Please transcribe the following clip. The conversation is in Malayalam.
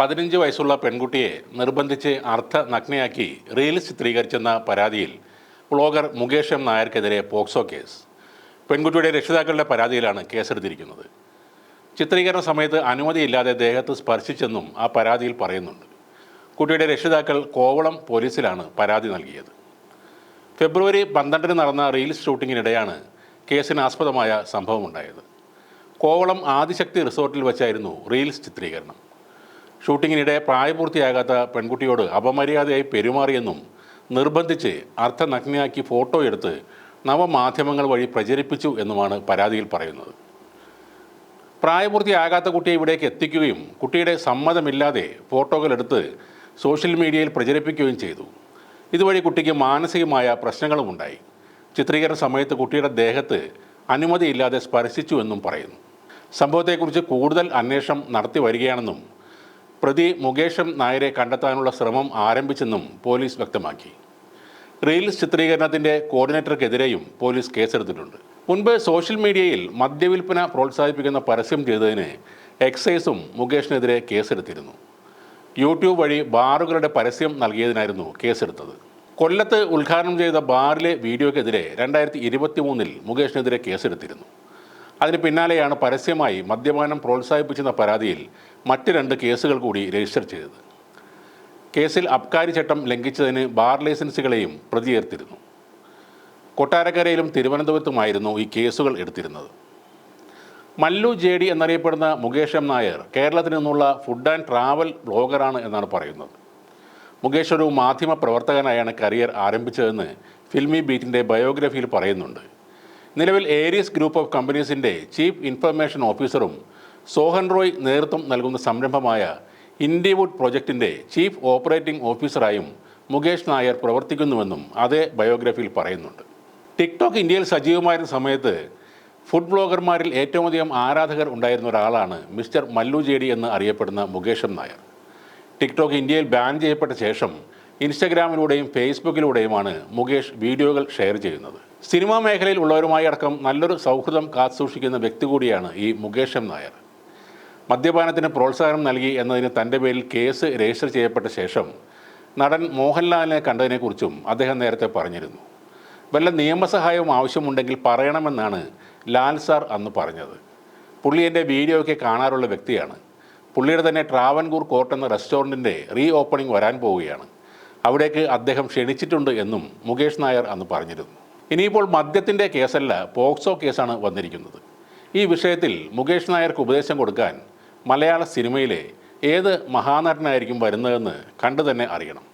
പതിനഞ്ച് വയസ്സുള്ള പെൺകുട്ടിയെ നിർബന്ധിച്ച് അർത്ഥ നഗ്നയാക്കി റീൽസ് ചിത്രീകരിച്ചെന്ന പരാതിയിൽ ബ്ലോഗർ മുകേഷ് എം നായർക്കെതിരെ പോക്സോ കേസ്. പെൺകുട്ടിയുടെ രക്ഷിതാക്കളുടെ പരാതിയിലാണ് കേസെടുത്തിരിക്കുന്നത്. ചിത്രീകരണ സമയത്ത് അനുമതിയില്ലാതെ ദേഹത്ത് സ്പർശിച്ചെന്നും ആ പരാതിയിൽ പറയുന്നുണ്ട്. കുട്ടിയുടെ രക്ഷിതാക്കൾ കോവളം പോലീസിലാണ് പരാതി നൽകിയത്. ഫെബ്രുവരി പന്ത്രണ്ടിന് നടന്ന റീൽസ് ഷൂട്ടിങ്ങിനിടെയാണ് കേസിനാസ്പദമായ സംഭവമുണ്ടായത്. കോവളം ആദിശക്തി റിസോർട്ടിൽ വെച്ചായിരുന്നു റീൽസ് ചിത്രീകരണം. ഷൂട്ടിങ്ങിനിടെ പ്രായപൂർത്തിയാകാത്ത പെൺകുട്ടിയോട് അപമര്യാദയായി പെരുമാറിയെന്നും നിർബന്ധിച്ച് അർത്ഥനഗ്നയാക്കി ഫോട്ടോ എടുത്ത് നവമാധ്യമങ്ങൾ വഴി പ്രചരിപ്പിച്ചു എന്നുമാണ് പരാതിയിൽ പറയുന്നത്. പ്രായപൂർത്തിയാകാത്ത കുട്ടിയെ ഇവിടേക്ക് എത്തിക്കുകയും കുട്ടിയുടെ സമ്മതമില്ലാതെ ഫോട്ടോകൾ എടുത്ത് സോഷ്യൽ മീഡിയയിൽ പ്രചരിപ്പിക്കുകയും ചെയ്തു. ഇതുവഴി കുട്ടിക്ക് മാനസികമായ പ്രശ്നങ്ങളും ഉണ്ടായി. ചിത്രീകരണ സമയത്ത് കുട്ടിയുടെ ദേഹത്ത് അനുമതിയില്ലാതെ സ്പർശിച്ചു എന്നും പറയുന്നു. സംഭവത്തെക്കുറിച്ച് കൂടുതൽ അന്വേഷണം നടത്തി വരികയാണെന്നും പ്രതി മുകേഷം നായരെ കണ്ടെത്താനുള്ള ശ്രമം ആരംഭിച്ചെന്നും പോലീസ് വ്യക്തമാക്കി. റീൽസ് ചിത്രീകരണത്തിന്റെ കോർഡിനേറ്റർക്കെതിരെയും പോലീസ് കേസെടുത്തിട്ടുണ്ട്. മുൻപ് സോഷ്യൽ മീഡിയയിൽ മദ്യവിൽപ്പന പ്രോത്സാഹിപ്പിക്കുന്ന പരസ്യം ചെയ്തതിന് എക്സൈസും മുകേഷിനെതിരെ കേസെടുത്തിരുന്നു. യൂട്യൂബ് വഴി ബാറുകളുടെ പരസ്യം നൽകിയതിനായിരുന്നു കേസെടുത്തത്. കൊല്ലത്ത് ഉദ്ഘാടനം ചെയ്ത ബാറിലെ വീഡിയോക്കെതിരെ രണ്ടായിരത്തി ഇരുപത്തി മൂന്നിൽ മുകേഷിനെതിരെ കേസെടുത്തിരുന്നു. അതിന് പിന്നാലെയാണ് പരസ്യമായി മദ്യപാനം പ്രോത്സാഹിപ്പിച്ചെന്ന പരാതിയിൽ മറ്റ് രണ്ട് കേസുകൾ കൂടി രജിസ്റ്റർ ചെയ്തത്. കേസിൽ അബ്കാരി ചട്ടം ലംഘിച്ചതിന് ബാർ ലൈസൻസുകളെയും പ്രതിയേർത്തിരുന്നു. കൊട്ടാരക്കരയിലും തിരുവനന്തപുരത്തുമായിരുന്നു ഈ കേസുകൾ എടുത്തിരുന്നത്. മല്ലു ജെ ഡി എന്നറിയപ്പെടുന്ന മുകേഷ് എം നായർ കേരളത്തിൽ നിന്നുള്ള ഫുഡ് ആൻഡ് ട്രാവൽ ബ്ലോഗറാണ് എന്നാണ് പറയുന്നത്. മുകേഷ് ഒരു മാധ്യമ പ്രവർത്തകനായാണ് കരിയർ ആരംഭിച്ചതെന്ന് ഫിൽമി ബീറ്റിന്റെ ബയോഗ്രഫിയിൽ പറയുന്നുണ്ട്. നിലവിൽ ഏരിയസ് ഗ്രൂപ്പ് ഓഫ് കമ്പനീസിന്റെ ചീഫ് ഇൻഫർമേഷൻ ഓഫീസറും സോഹൻ റോയ് നേതൃത്വം നൽകുന്ന സംരംഭമായ ഇൻഡിവുഡ് പ്രോജക്റ്റിന്റെ ചീഫ് ഓപ്പറേറ്റിംഗ് ഓഫീസറായും മുകേഷ് നായർ പ്രവർത്തിക്കുന്നുവെന്നും അതേ ബയോഗ്രഫിയിൽ പറയുന്നുണ്ട്. ടിക്ടോക്ക് ഇന്ത്യയിൽ സജീവമായിരുന്ന സമയത്ത് ഫുഡ് ബ്ലോഗർമാരിൽ ഏറ്റവും അധികം ആരാധകർ ഉണ്ടായിരുന്ന ഒരാളാണ് മിസ്റ്റർ മല്ലു ജേഡി എന്ന് അറിയപ്പെടുന്ന മുകേഷം നായർ. ടിക്ടോക്ക് ഇന്ത്യയിൽ ബാൻ ചെയ്യപ്പെട്ട ശേഷം ഇൻസ്റ്റഗ്രാമിലൂടെയും ഫേസ്ബുക്കിലൂടെയുമാണ് മുകേഷ് വീഡിയോകൾ ഷെയർ ചെയ്യുന്നത്. സിനിമാ മേഖലയിൽ ഉള്ളവരുമായി അടക്കം നല്ലൊരു സൗഹൃദം കാത്തുസൂക്ഷിക്കുന്ന വ്യക്തി കൂടിയാണ് ഈ മുകേഷ് എം നായർ. മദ്യപാനത്തിന് പ്രോത്സാഹനം നൽകി എന്നതിന് തന്റെ പേരിൽ കേസ് രജിസ്റ്റർ ചെയ്യപ്പെട്ട ശേഷം നടൻ മോഹൻലാലിനെ കണ്ടതിനെക്കുറിച്ചും അദ്ദേഹം നേരത്തെ പറഞ്ഞിരുന്നു. വല്ല നിയമസഹായവും ആവശ്യമുണ്ടെങ്കിൽ പറയണമെന്നാണ് ലാൽ സാർ അന്ന് പറഞ്ഞത്. പുള്ളി എന്റെ വീഡിയോയൊക്കെ കാണാറുള്ള വ്യക്തിയാണ്. പുള്ളിയുടെ തന്നെ ട്രാവൻകൂർ കോർട്ട് എന്ന റെസ്റ്റോറന്റിന്റെ റീ ഓപ്പണിംഗ് വരാൻ പോവുകയാണ്. അവിടേക്ക് അദ്ദേഹം ക്ഷണിച്ചിട്ടുണ്ട് എന്നും മുകേഷ് നായർ അന്ന് പറഞ്ഞിരുന്നു. ഇനിയിപ്പോൾ മദ്യത്തിന്റെ കേസല്ല പോക്സോ കേസാണ് വന്നിരിക്കുന്നത്. ഈ വിഷയത്തിൽ മുകേഷ് നായർക്ക് ഉപദേശം കൊടുക്കാൻ മലയാള സിനിമയിലെ ഏത് മഹാനടനായിരിക്കും വരുന്നതെന്ന് കണ്ടു തന്നെ അറിയണം.